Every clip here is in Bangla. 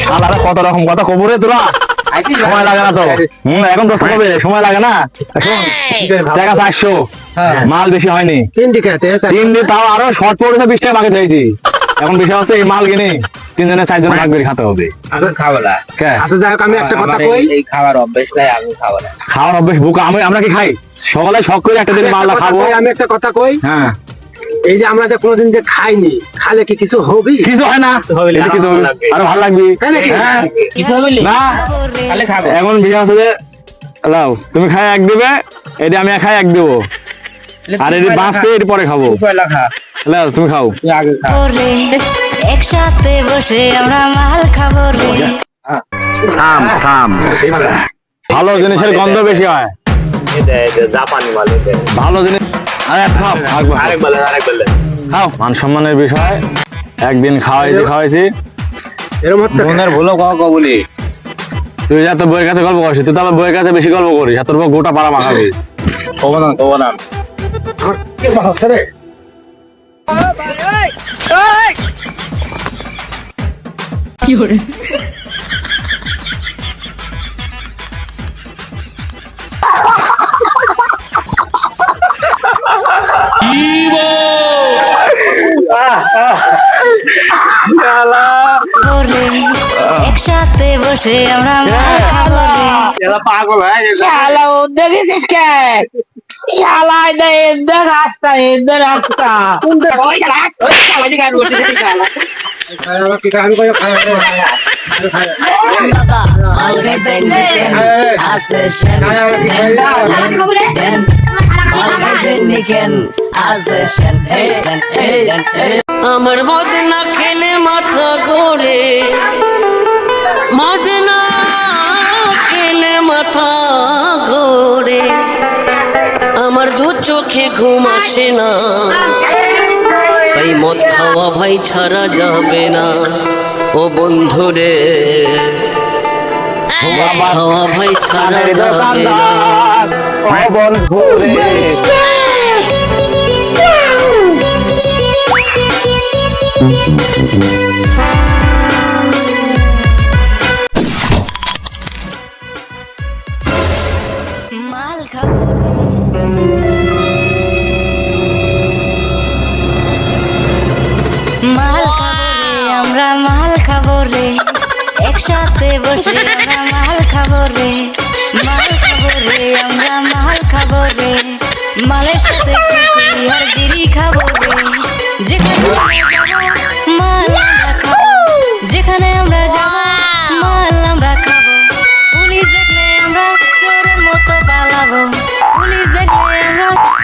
শালারা কত রকম কথা কবরে তোরা? সময় লাগে না তো। হম এখন দোস্ত কবে? সময় লাগে না? টাকা চারশো মাল বেশি হয়নি। তিন দিকে তিন দিন তাও আরও শর্ট পড়েছে বিশ টাকা বাকি চাইছি এখন বিষয় হচ্ছে এই মাল কিনে তিনজনে চারজন ভাগ করে খেতে হবে। আমি? আচ্ছা আমি একটা কথা আমার কই? এই- খাবার অভ্যেস নাই আমি খাব না। খাওয়ার অভ্যেস বুকা আমি আমরা কি খাই? সকালে শখ করে একটা দিন মালটা খাব। আমি একটা কথা কই? হ্যাঁ। এই যে আমরা যে কোনোদিন যে খাইনি খালে কি কিছু হবি? কিছু হয় না। এটা কিছু আরও ভালো লাগবে। আরও ভালো লাগবে। তাই নাকি? হ্যাঁ। কিছু বললি না। তাহলে খাব। এখন বিষয় হচ্ছে যে লাও তুমি খাই এক দিবে এটা আমি খাই এক দেবো। আর এটি বাঁচতে এর পরে খাব। লাও তুমি খাও। তুই আগে খা। একসাথে বসে আমরা মাল খাব রে। থাম থাম। ভালো জিনিসের গন্ধ বেশি হয়। এটা এটা জাপানি মাল ভালো জিনিস খাও। মান সম্মানের বিষয় একদিন খাওয়াইছি খাওয়াইছি। এরকম হচ্ছে বোনের ভুলো কও কও বলি। তুই যা তো বইয়ের কাছে গল্প করছিস তুই তো আবার বইয়ের কাছে বেশি গল্প করিস তোর বউ গোটা পাড়া মাখাবি। কবো না কবো না আমার কি রে রে একসাথে বসে আমরা মাল খাব রে পাগল হয়ে গেছে শালা উদ্যোগ এসেছিস কে শালা এটা এদের রাস্তা এদের রাস্তা ওই শালা ওই শালা যে গান করতেছে শালা আমার কি আমি কই আমার মদ না খেলে মাথা ঘোরে। মদ না খেলে মাথা ঘোরে। আমার দু চোখে ঘুম আসে না। তাই মদ খাওয়া ভাই ছাড়া যাবে না। ও বন্ধুরে মদ খাওয়া ভাই ছাড়া যাবে না। বন্ধু রে। মাল খাব রে, আমরা মাল খাব রে। একসাথে বসে আমরা মাল খাব রে। মাল খাব রে, আমরা মাল খাব রে। মালের সাথে আর বিড়ি খাব রে। যেখানে পালাবো পুলিশ দেখলে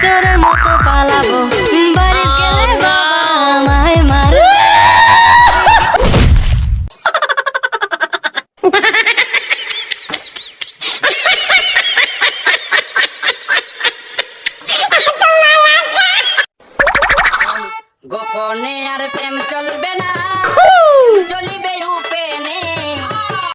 চোরের মতো পালাবো। বাড়ি গেলে গোপনে আর প্রেম চলবে না। চলিবে উপেনে